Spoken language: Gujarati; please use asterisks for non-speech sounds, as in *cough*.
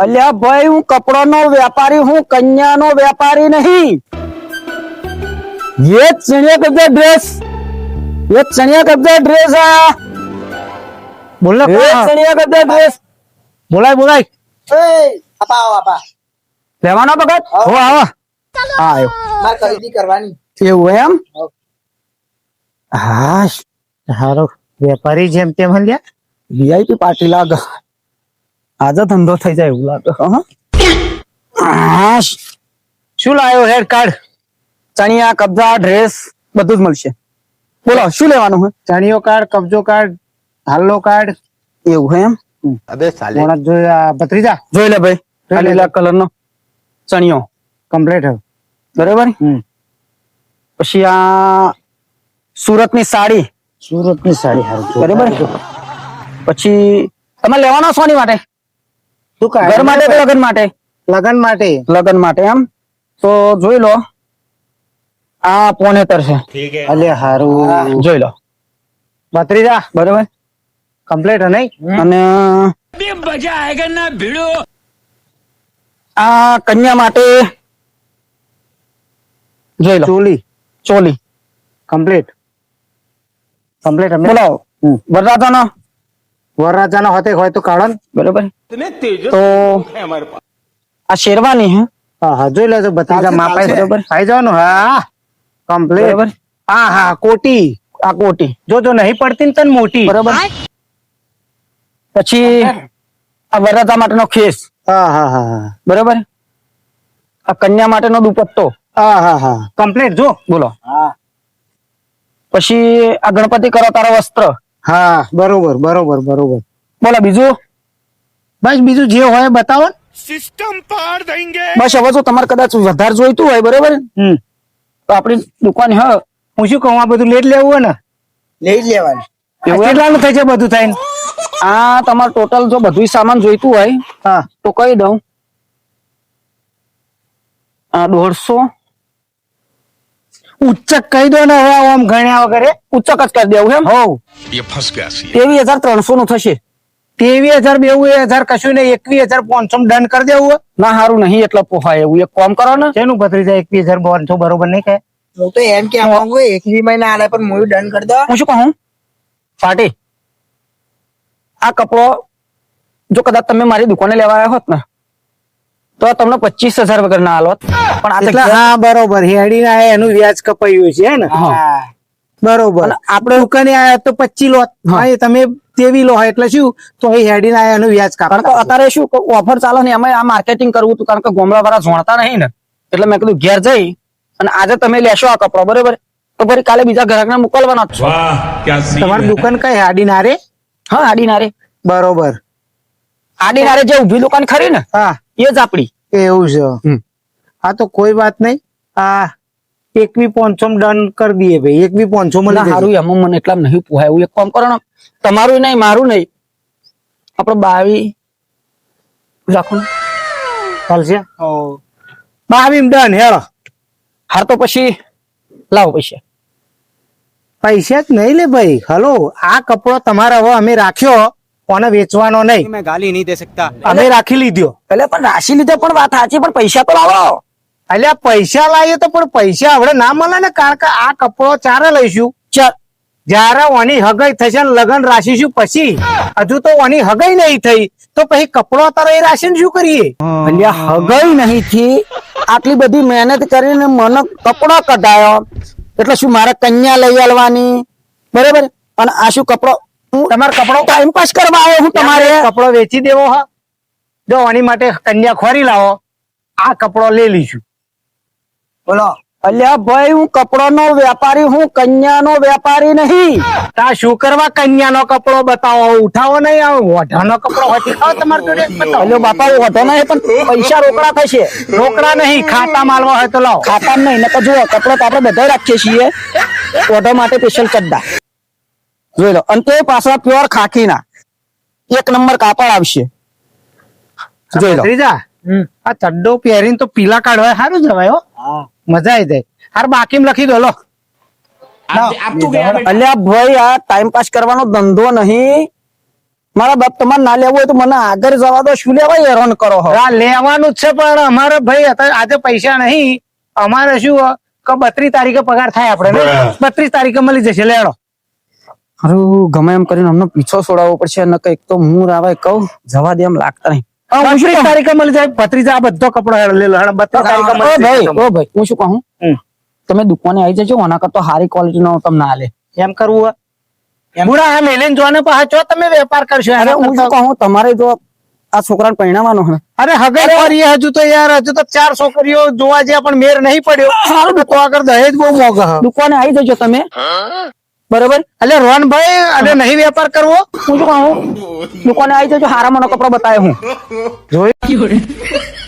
અલ્યા ભાઈ હું કપડાનો વેપારી હું કન્યાનો વેપારી નહીં ये चनिया कपड़ा ड्रेस ये चनिया कपड़ा ड्रेस है બોલ ને ये કોણ? चनिया कपड़ा ड्रेस બોલાય બોલાય આપા આવો આપા લેવાનો ભગત હો આવો હા આવ્યો મારે ખરીદી કરવાની એવું એમ હા હારો વેપારી જેમ તેમ હલ્યા વીઆઈપી પાર્ટી લાગે આજે ધંધો થઈ જાય એવું લાગે. હા શું લાવ્યો હેડ કાર્ડ ચણિયા કબજા ડ્રેસ બધું જ મળશે. બોલો શું લેવાનું હે ચણિયો કાર્ડ કબજો કાર્ડ હાલનો કાર્ડ એવું હે એમ? મોણસ જોઈ આ ભત્રીજા? જોઈ લે ભાઈ જોઈ લીલા કલર નો ચણિયો. કમ્પ્લીટ હે બરાબર? હમ. પછી આ સુરતની સાડી. સુરતની સાડી હાલ બરાબર? પછી તમે લેવાનો સોની માટે? શું કાંઈ? ઘર માટે કે લગ્ન માટે? લગન માટે. લગ્ન માટે એમ? તો જોઈ લો. આ પોનેતર છે. અલે હારું. જોઈ લો. ભત્રીજા? બરોબર. કમ્પ્લીટ નહીં? અને આ કન્યા માટે જોઈ લો. ચોલી. ચોલી. કમ્પ્લીટ કમ્પ્લીટ બોલાવો. વરરાજાનો? વરરાજાનો હાથે હોય તો કારણ બરોબર. તો આ શેરવાની હે? હા હા જોઈ લેજો ભત્રીજા ચાલશે, માપાય બરોબર આવી જવાનું હા કમ્પ્લીટ બરોબર. હા હા કોટી. આ કોટી. જો જો નહીં પડતી ને તને મોટી. બરોબર. પછી આ વરરાજા માટેનો ખેસ. હા હા હા હા. બરોબર? આ કન્યા માટેનો દુપટ્ટો. હા હા હા. કમ્પ્લીટ જો. બોલો. હા. પછી આ ગણપતિ કરો તારા વસ્ત્ર. હા બરોબર બરોબર બરોબર. બોલો બીજું? બસ બીજું જે હોય બતાવો ને. બસ હવે જો તમારે કદાચ વધારે જોઈતું હોય બરોબર હમ. તો આપણી દુકાન હ હું શું કહું આ બધું લેટ લેવું હોય ને? લઈ જ લેવાની કેટલાનું થઈ છે બધું થઈને? આ તમારે ટોટલ જો બધું સામાન જોઈતું હોય હા. તો કહી દઉં. આ દોઢસો ઉચ્ચક કહી દો ને હવે આમ ગણ્યા વગેરે ઉચ્ચક જ કરી દેવું એમ? હોવ. તેવી હજાર ત્રણસો નું થશે. તેવી હજાર બેવું હજાર કશું ને એકવી હજાર પાંચસો ડન કરી દેવું ના સારું નહીં એટલે પોહાય એવું. એક કોમ કરો ને. શેનું પથરી જાય એકવી હજાર પાંચસો બરોબર નહીં કહે? હું તો એમ કે માંગુ એકવી મહિના આલે પણ હું ડન કરી દો. હું શું કહું? ફાટી આ કપડો જો કદાચ તમે મારી દુકાને લેવા આવ્યા હોત ને તો તમને પચીસ હજાર વગર ના હાલો. પણ હા બરોબર. હેડી ના એનું વ્યાજ કપાયું છે ને? બરોબર. આપડે દુકાને આયા તો પચી લો. તમે તેવી લો એટલે શું? તો હેડી ના એનું વ્યાજ કાપે. અત્યારે શું ઓફર ચાલો ને અમે આ માર્કેટિંગ કરવું હતું કારણ કે ગોમડા વાળા જોણતા નહીં ને. એટલે મેં કીધું ઘેર જઈ અને આજે તમે લેશો આ કપડો બરોબર? તો ફરી કાલે બીજા ગ્રાહકને મોકલવાના છો. તમારી દુકાન કઈ હાડી ના હા હાડી ના બરોબર. હાડી ના જે ઊભી દુકાન ખરી ને હા. એ જ આપડી. એવું છે. હા તો કોઈ વાત નહીં. આ એકવી પાંચસો ડન કરી દઈએ ભાઈ. એકવી પાંચસો મને સારું એમાં મને એટલા નહીં પોહાય એવું એક કામ કરો તમારું નહીં મારું નહીં. આપડે બાવી રાખો. ચાલશે? બાવીમ ડન હેળ. હાર તો પછી લાવો પૈસા. પૈસા જ નહીં લે ભાઈ. હલો આ કપડો તમારા હવે અમે રાખ્યો. કોને વેચવાનો નહીં? મેં ગાલી નહીં દે શકતા. અમે રાખી લીધો. એટલે પણ રાશી લીધો પણ વાત સાચી પણ પૈસા તો લાવો. એટલે પૈસા લાવીએ તો પણ પૈસા હવે ના મળે ને કારણ કે આ કપડો ચારે લઈશું. જયારે ઓની હગાઈ થશે લગન લગ્ન રાશીશું પછી. હજુ તો ઓની હગાઈ નહીં થઈ. તો પછી કપડો તારો એ રાશી શું કરીએ? એટલે હગાઈ નહીં થી આટલી બધી મહેનત કરીને મને કપડો કઢાયો. એટલે શું મારે કન્યા લઈ આવવાની બરોબર? અને આ શું કપડો તમારે કપડો ટાઈમ પાસ કરવા આવ્યો હું તમારે. કપડો વેચી દેવો હ. જો આની માટે કન્યા ખોરી લાવો. આ કપડો લઈ લઈશું. બોલો. અલ્યા ભાઈ હું કપડાનો વેપારી હું કન્યાનો વેપારી નહીં. તા શું કરવા કન્યાનો કપડો બતાવો? ઉઠાવો નહીં આ ઓઢાનો કપડો તમારે જોડે અલ્યો બાપા વધો નહીં પણ પૈસા રોકડા થશે. રોકડા નહીં ખાતા માલવા હોય તો લાવો. ખાતા નહીં નકર જુઓ કપડો તો આપણે બધા રાખીએ છીએ. ઓઢો માટે સ્પેશિયલ ચડ્ડા. જોઈ લો. અને તે પાછળ પ્યોર ખાખીના. એક નંબર કાપડ આવશે. જોઈ લો. આ ચડ્ડો પહેરીને તો પીલા કાઢવા સારું જવાય મજા આવી જાય. હાર બાકીમ લખી દો લો. અલ્યા ભાઈ આ ટાઈમ પાસ કરવાનો ધંધો નહીં. મારા બાપ તમારે ના લેવું હોય તો મને આગળ જવા દો. શું લેવા હેરાન કરો હા. લેવાનું છે પણ અમારે ભાઈ આજે પૈસા નહીં. અમારે શું બત્રીસ તારીખે પગાર થાય આપડે બત્રીસ તારીખે મળી જશે લેણો. હારું ગમે એમ કરીને અમને પીછો છોડાવવો પડશે ન એક તો હું રાવે કહું જવા દે એમ લાગતા નહીં. બત્રીસ તારીખે મળી જાય? બત્રીસ આ બધો કપડો લે લો હેડો, બત્રીસ તારીખે ઓ ભાઈ જશે ઓ ભાઈ હું શું કહું? તમે દુકાને આવી જજો આના કરતો સારી ક્વોલિટી નો તમને આલે એમ કરવું હોય? બુડા આ મેલીને જો ને પાછા તમે વેપાર કરશો અરે હું શું કહું? તમારે જો આ છોકરાને પરિણામવાનો હે અરે હગર હજુ તો યાર હજુ તો ચાર છોકરીઓ જોવા જ્યાં પણ મેર નહીં પડ્યો. તો આગળ દહેજ બહુ મોંઘા. દુકાને આવી જજો તમે. બરોબર? એટલે રોહનભાઈ અને નહીં વેપાર કરવો હું શું કહું? દુકાને આવી જજો હારા મને કપડો બતાવે હું. *laughs* જોઈ *laughs*